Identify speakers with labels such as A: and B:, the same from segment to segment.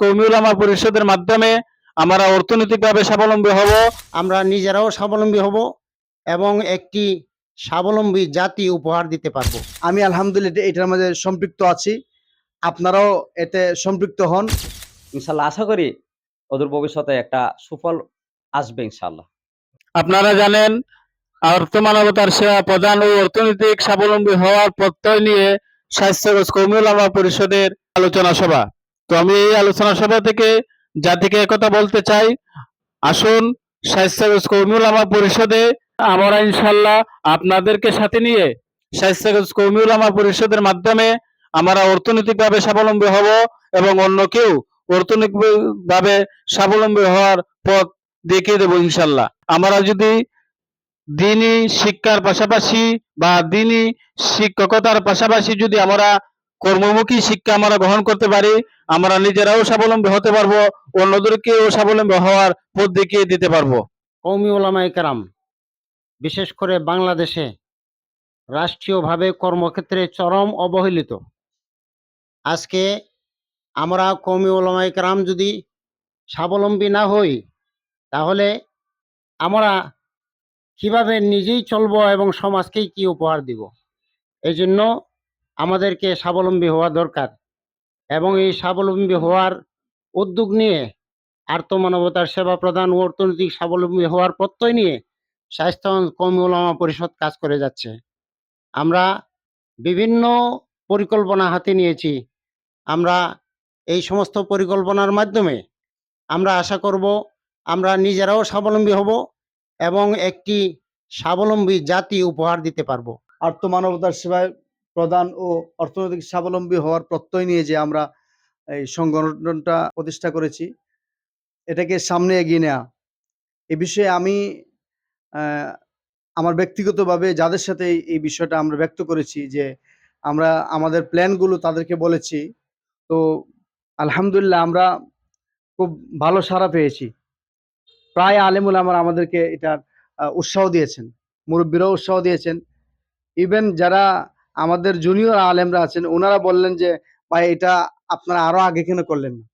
A: কৌমি উলামা পরিষদের মাধ্যমে আমরা অর্থনৈতিকভাবে স্বাবলম্বী হব।
B: আমরা নিজেরাও স্বাবলম্বী হব এবং একটি স্বাবলম্বী জাতি উপহার দিতে পারব।
C: আমি আলহামদুলিল্লাহ এটার মাঝে সম্পৃক্ত আছি। আপনারাও এতে সম্পৃক্ত হন।
D: ইনশাল্লাহ আশা করি অদূর ভবিষ্যতে একটা সুফল আসবে ইনশাল্লাহ।
A: আপনারা জানেন অর্থ মানবতার সেবা প্রদান ও অর্থনৈতিক স্বাবলম্বী হওয়ার প্রত্যয় নিয়ে স্বাস্থ্য কৌমি উলামা পরিষদের আলোচনা সভা। তো আমি এই আলোচনা সভা থেকে জাতিকে একথা বলতে চাই, আসুন স্বাস্থ্যগত কৌমি উলামা পরিষদে আমরা ইনশাল্লাহ আপনাদেরকে সাথে নিয়ে স্বাস্থ্যগত কৌমি উলামা পরিষদের মাধ্যমে আমরা অর্থনৈতিকভাবে স্বাবলম্বী হব এবং অন্য কেউ অর্থনৈতিকভাবে স্বাবলম্বী হওয়ার পথ দেখিয়ে দেবো ইনশাল্লাহ আমরা যদি দিনই শিক্ষার পাশাপাশি বা দিনই শিক্ষকতার পাশাপাশি যদি আমরা কর্মমুখী শিক্ষা আমরা গ্রহণ করতে পারি, আমরা নিজেরাও স্বাবলম্বী হতে পারব, অন্যদেরকেও স্বাবলম্বী হওয়ার পথ দেখিয়ে দিতে পারব।
B: কৌমি ওলামায়ে কেরাম, বিশেষ করে বাংলাদেশে রাষ্ট্রীয়ভাবে কর্মক্ষেত্রে চরম অবহেলিত। আজকে আমরা কৌমি ওলামায়ে কেরাম যদি স্বাবলম্বী না হই, তাহলে আমরা কীভাবে নিজেই চলবো এবং সমাজকেই কি উপহার দিব? এই জন্য আমাদেরকে স্বাবলম্বী হওয়া দরকার এবং এই স্বাবলম্বী হওয়ার উদ্যোগ নিয়ে আর্থমানবতার সেবা প্রদান ও অর্থনৈতিক স্বাবলম্বী হওয়ার প্রত্যয় নিয়ে স্বাস্থ্য কর্মী ওলামা পরিষদ কাজ করে যাচ্ছে। আমরা বিভিন্ন পরিকল্পনা হাতে নিয়েছি। আমরা এই সমস্ত পরিকল্পনার মাধ্যমে আমরা আশা করব আমরা নিজেরাও স্বাবলম্বী হব এবং একটি স্বাবলম্বী জাতি উপহার দিতে পারব।
C: আর্থ মানবতার সেবায় প্রদান ও অর্থনৈতিক স্বাবলম্বী হওয়ার প্রত্যয় নিয়ে যে আমরা এই সংগঠনটা প্রতিষ্ঠা করেছি, এটাকে সামনে এগিয়ে নেওয়া এ বিষয়ে আমি আমার ব্যক্তিগতভাবে যাদের সাথে এই- এই বিষয়টা আমরা ব্যক্ত করেছি যে আমরা আমাদের প্ল্যানগুলো তাদেরকে বলেছি, তো আলহামদুলিল্লাহ আমরা খুব ভালো সাড়া পেয়েছি। প্রায় আলেমুল আমার আমাদেরকে এটার উৎসাহ দিয়েছেন, মুরব্বীরাও উৎসাহ দিয়েছেন। ইভেন যারা আমাদের জুনিয়র আলেমরা আছেন ওনারা বললেন যে, ভাই, এটা আপনারা আরও আগে কেন করলেন না?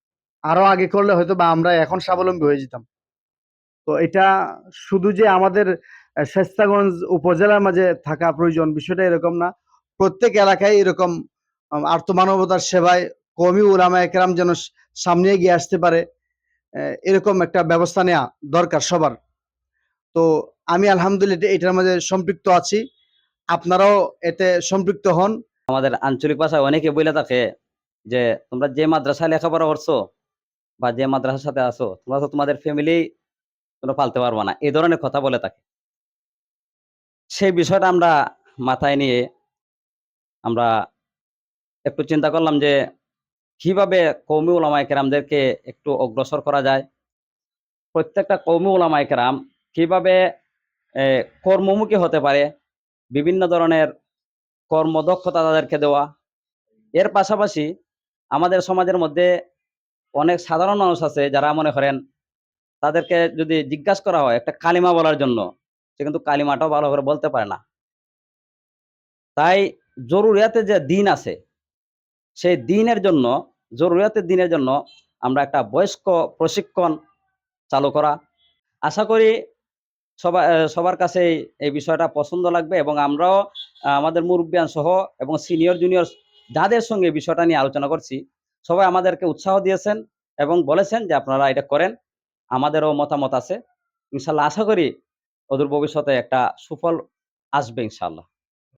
C: আরও আগে করলে হয়তো বা আমরা এখন স্বাবলম্বী হয়ে যেতাম। তো এটা শুধু যে আমাদের শেস্তাগঞ্জ উপজেলার মাঝে থাকা প্রয়োজন, বিষয়টা এরকম না। প্রত্যেক এলাকায় এরকম আর্থমানবতার সেবায় কমি উলামা একরাম যেন সামনে এগিয়ে আসতে পারে এরকম একটা ব্যবস্থা নেওয়া দরকার সবার। তো আমি আলহামদুলিল্লাহ এটার মাঝে সম্পৃক্ত আছি। আপনারাও এতে সম্পৃক্ত হন।
D: আমাদের আঞ্চলিক ভাষায় অনেকে বলে থাকে যে, তোমরা যে মাদ্রাসায় লেখাপড়া করছ বা যে মাদ্রাসার সাথে আছো, তোমরা তো তোমাদের ফ্যামিলি তোমরা পালতে পারবে না। এই ধরনের কথা বলে থাকে। সেই বিষয়টা আমরা মাথায় নিয়ে আমরা একটু চিন্তা করলাম যে, কীভাবে কৌমি ওলামায় কেরামদেরকে একটু অগ্রসর করা যায়? প্রত্যেকটা কৌমি ওলামায় কেরাম কীভাবে কর্মমুখী হতে পারে? বিভিন্ন ধরনের কর্মদক্ষতা তাদেরকে দেওয়া। এর পাশাপাশি আমাদের সমাজের মধ্যে অনেক সাধারণ মানুষ আছে যারা মনে করেন তাদেরকে যদি জিজ্ঞাসা করা হয় একটা কালিমা বলার জন্য, সে কিন্তু কালিমাটাও ভালো করে বলতে পারে না। তাই জরুরিয়াতে যে দিন আছে, সেই দিনের জন্য জরুরিয়াতের দিনের জন্য আমরা একটা বয়স্ক প্রশিক্ষণ চালু করা। আশা করি সবার সবার কাছে এই বিষয়টা পছন্দ লাগবে এবং আমরাও আমাদের মুরব্বিয়ান সহ এবং সিনিয়র জুনিয়র যাদের সঙ্গে এই বিষয়টা নিয়ে আলোচনা করছি, সবাই আমাদেরকে উৎসাহ দিয়েছেন এবং বলেছেন যে আপনারা এটা করেন। আমাদেরও মতামত আছে। ইনশাল্লাহ আশা করি ওদের ভবিষ্যতে একটা সুফল আসবে ইনশাল্লাহ।